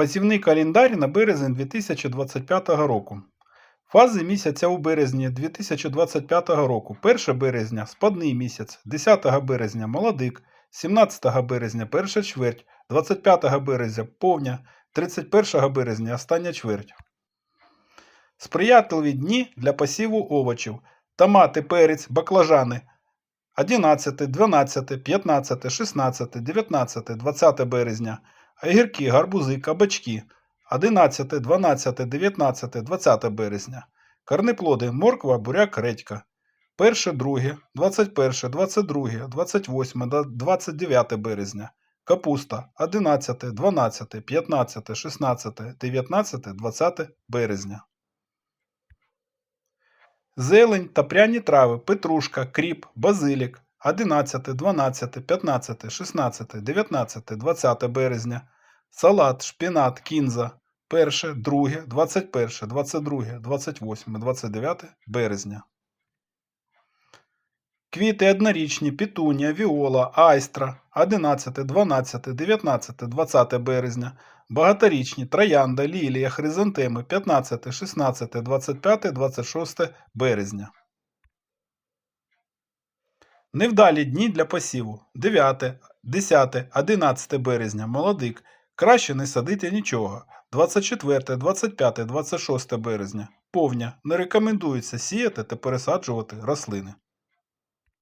Посівний календар на березень 2025 року. Фази місяця у березні 2025 року. 1 березня спадний місяць, 10 березня молодик, 17 березня перша чверть, 25 березня повня, 31 березня остання чверть. Сприятливі дні для посіву овочів. Томати, перець, баклажани 11, 12, 15, 16, 19, 20 березня. Огірки, гарбузи, кабачки 11, 12, 19, 20 березня. Корнеплоди морква, буряк, редька. 1, 2, 21, 22, 28, 29 березня. Капуста 11, 12, 15, 16, 19, 20 березня. Зелень та пряні трави, петрушка, кріп, базилік 11, 12, 15, 16, 19, 20 березня. Салат, шпінат, кінза 1, 2, 21, 22, 28, 29 березня. Квіти однорічні, пітунія, віола, айстра 11, 12, 19, 20 березня. Багаторічні, троянда, лілія, хризантеми 15, 16, 25, 26 березня. Невдалі дні для посіву 9, 10, 11 березня, молодик. Краще не садити нічого. 24, 25, 26 березня. Повня. Не рекомендується сіяти та пересаджувати рослини.